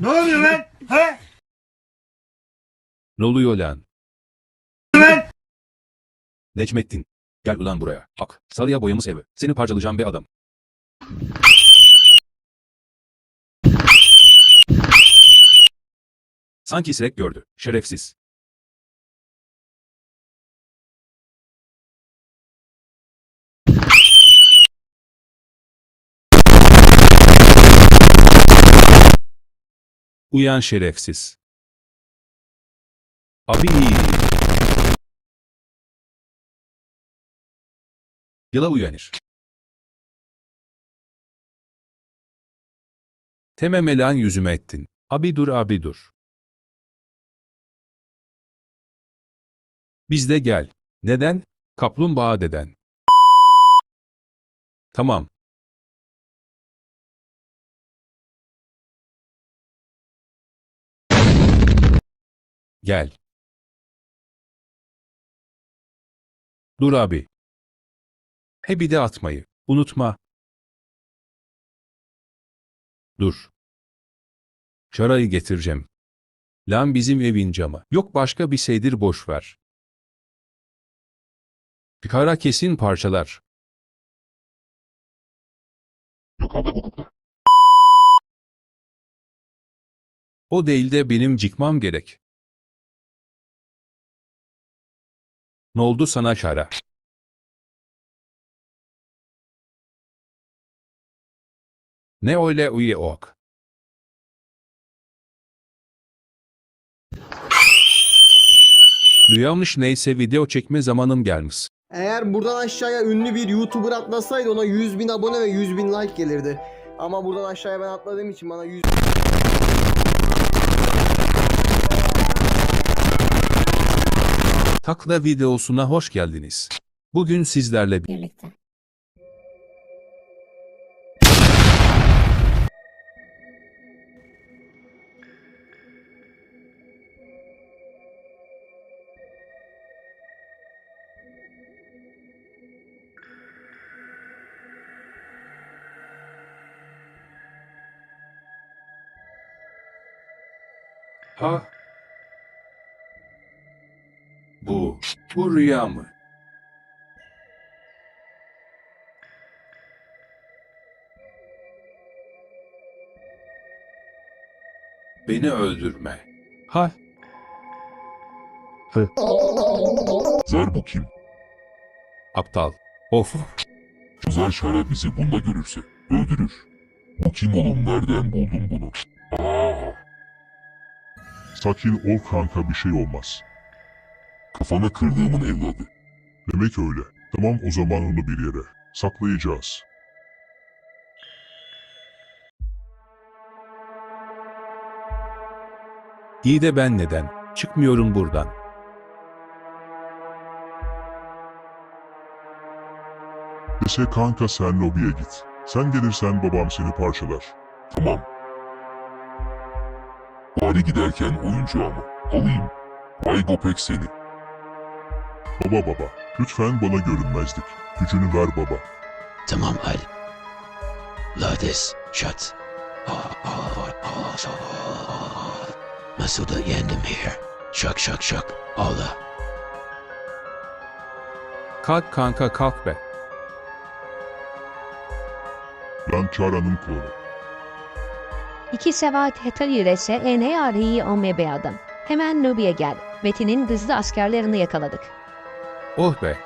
Ne oluyor lan? He? Ne oluyor lan? Lan? Necmettin. Gel ulan buraya. Bak. Sarıya boyamız evi. Seni parçalayacağım be adam. Sanki sinek gördü. Şerefsiz. Uyan şerefsiz. Abi Yıla uyanır. Tememelan yüzüme ettin. Abi dur abi dur. Biz de gel. Neden? Kaplumbağa deden. Tamam. Gel. Dur abi. He bir de atmayı. Unutma. Dur. Çarayı getireceğim. Lan bizim evin camı. Yok başka bir şeydir boş ver. Kara kesin parçalar. O değil de benim çıkmam gerek. Ne oldu sana Şara? Ne öyle uye ok? Duyanmış neyse video çekme zamanım gelmiş. Eğer buradan aşağıya ünlü bir YouTuber atlasaydı ona 100 bin abone ve 100 bin like gelirdi. Ama buradan aşağıya ben atladığım için bana 100 Takla videosuna hoş geldiniz. Bugün sizlerle bir- birlikte. Ha? Bu, bu rüya mı? Beni öldürme. Ha? Hı. Zer bu kim? Aptal. Of. Zer şare bizi bunda görürse öldürür. Bu kim oğlum nereden buldun bunu? Aa, Sakin ol kanka bir şey olmaz. kafana kırdığımın evladı. Demek öyle. Tamam o zaman onu bir yere saklayacağız. İyi de ben neden? Çıkmıyorum buradan. Dese kanka sen lobiye git. Sen gelirsen babam seni parçalar. Tamam. Bari giderken oyuncağımı alayım. Vay Gopek seni. Baba baba, lütfen bana görünmezlik. Gücünü ver baba. Tamam al. Lades, shut. Nasıl da yendim here. Şak şak şak. Allah. Kalk kanka kalk be. Lan Çara'nın klonu. İki sevat hetalirese ene ariyi ome be adam. Hemen Nubi'ye gel. Metin'in hızlı askerlerini yakaladık. Oh be.